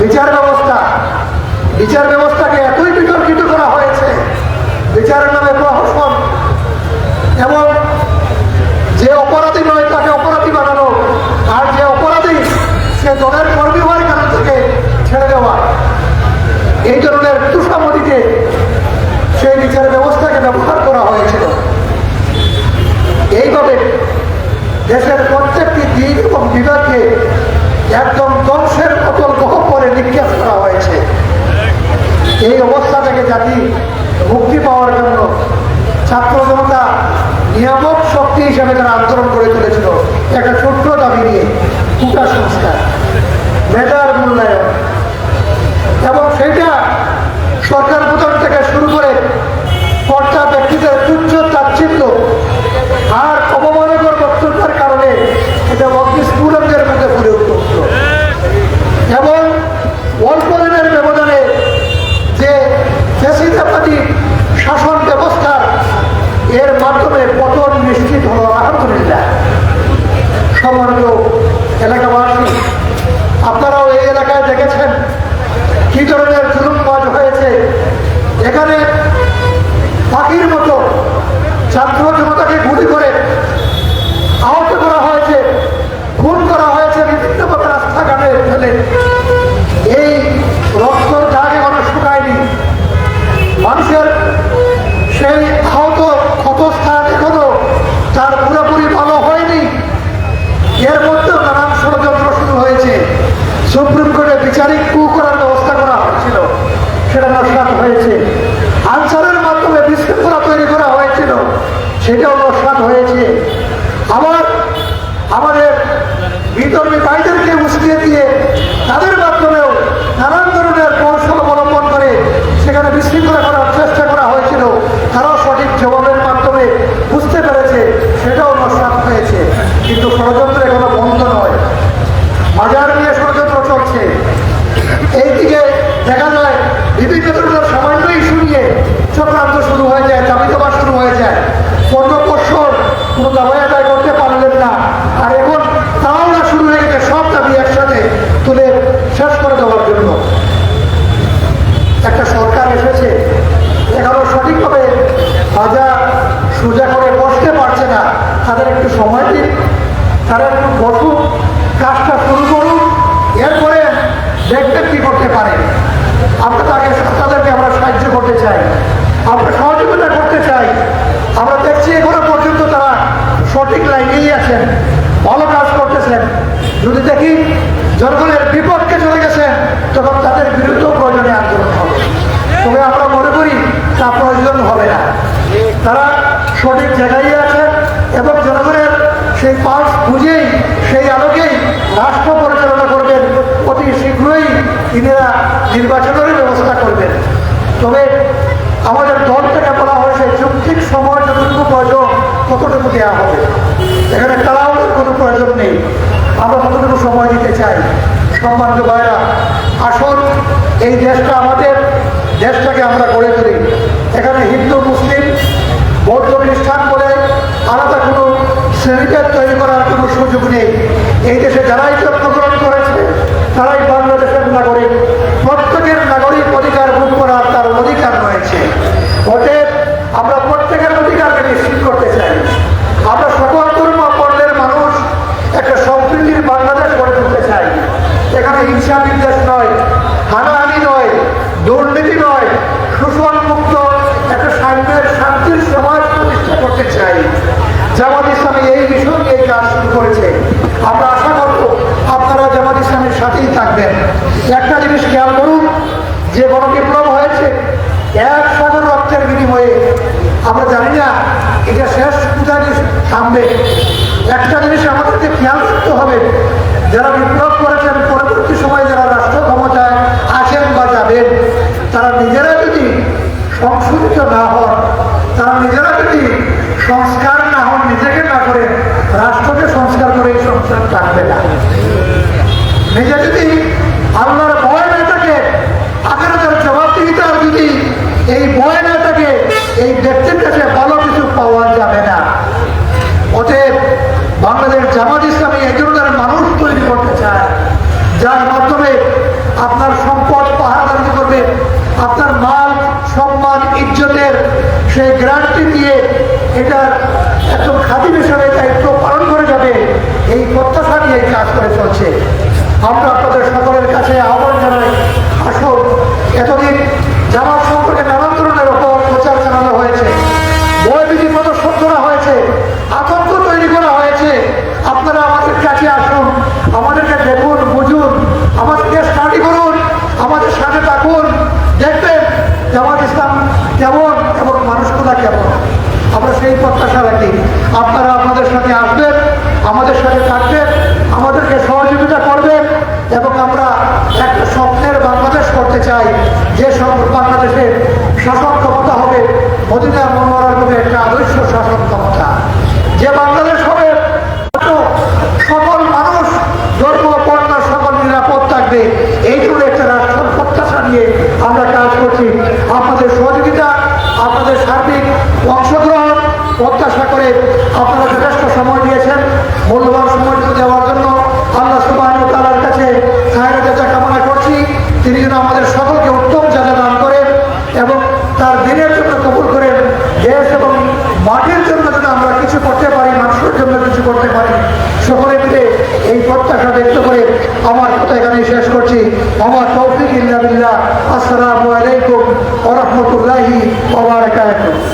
বিচার ব্যবস্থা। বিচার ব্যবস্থাকে এতই বিতর্কিত করা হয়েছে। বিচারের নামে প্রহসন। এবং যে অপরাধী নয়, তাকে অপরাধী বানানো। আর যে অপরাধী, সে দলের কর্মী হওয়ার কারণ থেকে ছেড়ে দেওয়া। এই ধরনের তুষামতিতে সেই বিচার ব্যবস্থাকে ব্যবহার করা হয়েছিল। এইভাবে দেশের প্রত্যেকটি দিক এবং বিভাগকে একদম হিসেবে তারা আন্দোলন করে চলেছিল। একটা ছোট্ট দাবি নিয়ে কুটা সংস্কার, মেধার মূল্যায়ন। এবং সেটা সরকার প্রধান থেকে শুরু করে কর্তা ব্যক্তিদের তুচ্ছ তাচ্ছিল্য আর অবমানকর বক্তব্যের কারণে এটা অতি স্টুডেন্টদের মধ্যে ফুলে উঠত এবং অল্প দিনের ব্যবধানে যে ফ্যাসিলিটি শাসন ব্যবস্থার এর মাধ্যমে পতন নিশ্চিত হলো আলহামদুলিল্লাহ সম্মানিত এলাকাবাসী আপনারাও এই এলাকায় দেখেছেন কি ধরনের জুলুমবাজ হয়েছে এখানে পাখির মতো ছাত্র জনতাকে গুলি করে আহত করা হয়েছে খুন করা হয়েছে বিভিন্ন মতো রাস্তাঘাটে ফেলে এই রক্ত দাগ এখনও শুকায়নি মানুষের সেই আহত ক্ষতস্থান এখনও তার পুরোপুরি ভালো হয়নি এর মধ্যেও নানান ষড়যন্ত্র শুরু হয়েছে সুপ্রিম কোর্টে বিচারিক কু করার ব্যবস্থা করা হয়েছিল সেটা নস্বাত হয়েছে আনসারের মাধ্যমে বিশৃঙ্খলা তৈরি করা হয়েছিল সেটাও নস্বাত হয়েছে আবার আমাদের বিতর্মী ভাইদেরকে উস্কিয়ে দিয়ে তাদের মাধ্যমেও নানান ধরনের কৌশল অবলম্বন করে সেখানে বিশৃঙ্খলা করার চেষ্টা করা হয়েছিল তারাও সঠিক জবাবের মাধ্যমে বুঝতে পেরেছে সেটাও নস্বাত হয়েছে কিন্তু ষড়যন্ত্র এখনও বন্ধ নয় বাজার নিয়ে ষড়যন্ত্র চলছে এইদিকে দেখা যায় বিভিন্ন ধরনের সামান্য ইস্যু নিয়ে চক্রান্ত শুরু হয়ে যায় দাবি দেওয়া শুরু হয়ে যায়। পনেরো বছর কোনো দাবাই আদায় করতে পারলেন না। আর এখন তাওরা শুরু হয়ে গেছে, সব দাবি একসাথে তুলে শেষ করে দেওয়ার জন্য। একটা সরকার এসেছে, এখনও সঠিকভাবে বাজার সোজা করে বসতে পারছে না। তাদের একটু সময় দিন। তারা একটু বসুক, কাজটা শুরু করুন এরপরে দেখবেন কি করতে পারে। আমরা তাকে তাদেরকে আমরা সাহায্য করতে চাই আমরা সহযোগিতা করতে চাই আমরা দেখছি এখনও পর্যন্ত তারা সঠিক লাইনেই আছেন ভালো কাজ করতেছেন দেখি জনগণের বিপক্ষে চলে গেছেন তখন তাদের বিরুদ্ধেও প্রয়োজনে আন্দোলন হবে তবে আমরা মনে করি তা প্রয়োজন হবে না। তারা সঠিক জায়গায় আছেন এবং জনগণের সেই পাশ বুঝেই, সেই আলোকেই রাষ্ট্র পরিচালনা করবেন। অতি শীঘ্রই তিনারা নির্বাচনের ব্যবস্থা করবেন। তবে আমাদের দল থেকে বলা হয়েছে যৌক্তিক সময় যতটুকু প্রয়োজন, ততটুকু দেওয়া হবে। এখানে তাড়াহুড়োর কোনো প্রয়োজন নেই। আমরা কতটুকু সময় দিতে চাই? সম্মানিত ভাইরা আসল এই দেশটা আমাদের, দেশটাকে আমরা গড়ে তুলি। এখানে হিন্দু, মুসলিম, বৌদ্ধ খ্রিস্টান বলে আলাদা কোনো শ্রেণীভেদ তৈরি করার কোনো সুযোগ নেই। এই দেশে যারাই জন্মগ্রহণ করেছে তারাই বাংলাদেশের নাগরিক প্রত্যেকের নাগরিক অধিকার ভোগ করার তার অধিকার রয়েছে অতএব আমরা প্রত্যেকের অধিকারকে নিশ্চিত করতে চাই আমরা সকল ধর্ম বর্ণের মানুষ একটা সম্প্রীতির বাংলাদেশ গড়ে তুলতে চাই এখানে হিংসা বিদ্বেষ নয় হানাহানি নয় দুর্নীতি নয় শোষণ মুক্ত একটা সাম্যের শান্তির সমাজ প্রতিষ্ঠা করতে চাই জামাত ইসলামী এই বিষয় নিয়ে কাজ শুরু করেছে। আমরা আশা করব আপনারা জামাত ইসলামের সাথেই থাকবেন। একটা জিনিস খেয়াল করুন, যে গণবিপ্লব হয়েছে, এক সাগর রক্তের বিনিময়ে, আমরা জানি না এটা শেষ পূজারি থামবে। একটা জিনিস আমাদেরকে খেয়াল রাখতে হবে, যারা বিপ্লব করেছেন, পরবর্তী সময়ে যারা রাষ্ট্র ক্ষমতায় আসেন বা যাবেন, তারা নিজেরা যদি সংশোধিত না হন, তারা নিজেরা যদি সংস্কার নিজেকে না করে রাষ্ট্রকে সংস্কার করে এই সংস্কার থাকবে না। নিজে যদি আল্লাহর ভয় না থাকে আখের তার জবাবদিহিতার যদি এই ভয় না থাকে, এই ব্যক্তির কাছে ভালো কিছু পাওয়া যাবে না। অতএব বাংলাদেশ জামাত ইসলামী এই ধরনের মানুষ তৈরি করতে চায়, যার মাধ্যমে আপনার সম্পদ পাহাড়দারি করবে, আপনার মাল, সম্মান, ইজ্জতের সেই গ্রান্টি দিয়ে এটার হিসাবে দায়িত্ব পালন করে যাবে। এই প্রত্যাশা নিয়ে কাজ করে চলছে। আমরা আপনাদের সকলের কাছে আহ্বান জানাই আসুন এতদিন জামাত সম্পর্কে নানান ধরনের ওপর প্রচার চালানো হয়েছে বয়বিধি প্রদর্শন করা হয়েছে আতঙ্ক তৈরি করা হয়েছে আপনারা আমাদের কাছে আসুন আমাদেরকে দেখুন বুঝুন আমাদেরকে স্টাডি করুন আমাদের সাথে থাকুন দেখবেন জামাত ইসলাম কেমন এবং মানুষগুলা কেমন আমরা সেই প্রত্যাশা রাখি আপনারা আমাদের সাথে আসবেন আমাদের সাথে থাকবেন আমাদেরকে সহযোগিতা করবেন এবং আমরা একটা স্বপ্নের বাংলাদেশ করতে চাই যে সব বাংলাদেশের শাসন ক্ষমতা হবে, মদিনা মনোয়ারার মধ্যে একটা আদর্শ শাসন ক্ষমতা। যে বাংলাদেশ হবে সকল মানুষ ধর্ম বর্ণ সকল নিরাপদ থাকবে। এই জন্য একটা রাষ্ট্র প্রত্যাশা নিয়ে আমরা কাজ করছি। আপনাদের সহযোগিতা, আপনাদের সার্বিক অংশগ্রহণ প্রত্যাশা করে আপনারা যথেষ্ট সময় দিয়েছেন। মূল্যবান সময় দেওয়ার জন্য আল্লাহ সুবাহ তালার কাছে খায়রা যাচা কামনা করছি তিনি যেন আমাদের সকলকে উত্তম জায়গা দান করেন এবং তার দিনের জন্য কবুল করেন দেশ এবং মাটির জন্য যেন আমরা কিছু করতে পারি, মানুষের জন্য কিছু করতে পারি। সকলে মিলে এই প্রত্যাশা ব্যক্ত করে আমার কথা এখানে শেষ করছি। আমার তৌফিক ইল্লা বিল্লাহ। আসসালামু আলাইকুম ওরহমতুল্লাহি রাহমাতুল্লাহি ওয়া বারাকাতুহু।